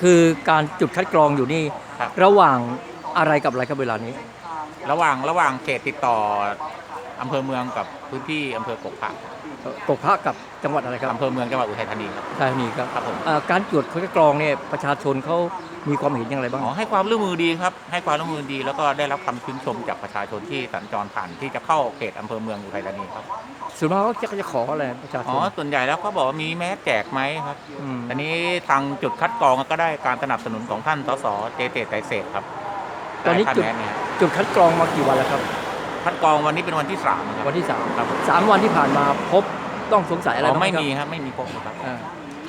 คือการจุดคัดกรองอยู่นี่ครับ ระหว่างอะไรกับอะไรครับเวลานี้ ระหว่างระหว่างเขตติดต่อ อำเภอเมืองกับพื้นที่อำเภอกกพระกกพระกับจังหวัดอะไรครับอำเภอเมืองจังหวัดอุทัยธานีครับธานีครับครับผมเอ่อการตรวจคัดกรองเนี่ยประชาชนเขามีความเห็นอย่างไรบ้างอ๋อให้ความร่วมมือดีครับให้ความร่วมมือดีแล้วก็ได้รับคำชื่นชมจากประชาชนที่สัญจรผ่านที่จะเข้าเขตอำเภอเมืองอุทัยธานีครับส่วนมากเขาจะจะขออะไรประชาชอ๋นอส่วนใหญ่แล้วเขาบอกว่ามีแมสแจกไหมครับมอันนี้ทางจุดคัดกรองก็ได้การสนับสนุนของท่านสสเจเจไตรเศรษฐ์ครับตอนนี้ได้จุดคะแนเนี่ยจุดคัดกรองมากี่วันแล้วครับ คัดกรองวันนี้เป็นวันที่สามครับวันที่สามครับสามวันที่ผ่านมาพบต้องสงสัยอะไรอ๋อบ้างไม่ครับมีครับไม่มีพบครับอ่า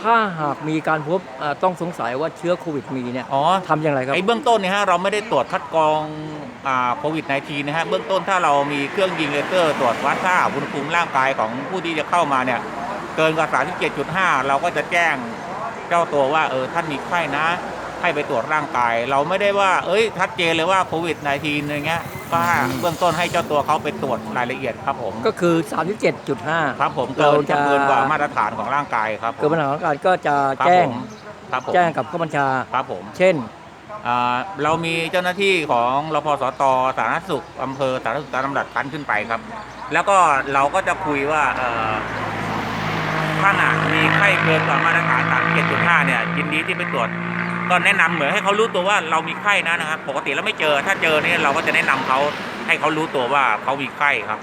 ถ้าหากมีการพบเอ่อต้องสงสัยว่าเชื้อโควิดมีเนี่ยอ๋อ ทำอย่างไรครับ ไอ้เบื้องต้นเนี่ยฮะเราไม่ได้ตรวจคัดกรองอ่าโควิด -19 นะฮะเบื้องต้นถ้าเรามีเครื่องยิงเลเซอร์ตรวจวัดค่าอุณหภูมิร่างกายของผู้ที่จะเข้ามาเนี่ยเกินกว่า37.5 เราก็จะแจ้งเจ้าตัวว่าเออท่านมีไข้นะ ให้ไปตรวจร่างกาย เราไม่ได้ว่า เอ้ยชัดเจนเลยว่าโควิด -19 อะไรเงี้ย ก็เบื้องต้นให้เจ้าตัวเขาไปตรวจรายละเอียดครับผมก็คือ 37.5 ครับผมเราเกินจะเกินกว่ามาตรฐานของร่างกายครับผมเกิดปัญหาของการก็จะครับแจ้งผมครับผมแจ้งกับข้าบัญชาครับผม เช่นอ่าเรามีเจ้าหน้าที่ของรพสตสาธารณสุขอำเภอสาธารณสุขตามลำดับชั้นขึ้นไปครับ แล้วก็เราก็จะคุยว่าเอ่อท่านอะมีไข้เกินกว่ามาตรฐาน37.5เนี่ยยินดีที่ไปตรวจ ก็แนะนำเหมือนให้เขารู้ตัวว่าเรามีไข้นะนะครับ ปกติแล้วไม่เจอ ถ้าเจอเนี่ยเราก็จะแนะนำเขาให้เขารู้ตัวว่าเขามีไข้ครับ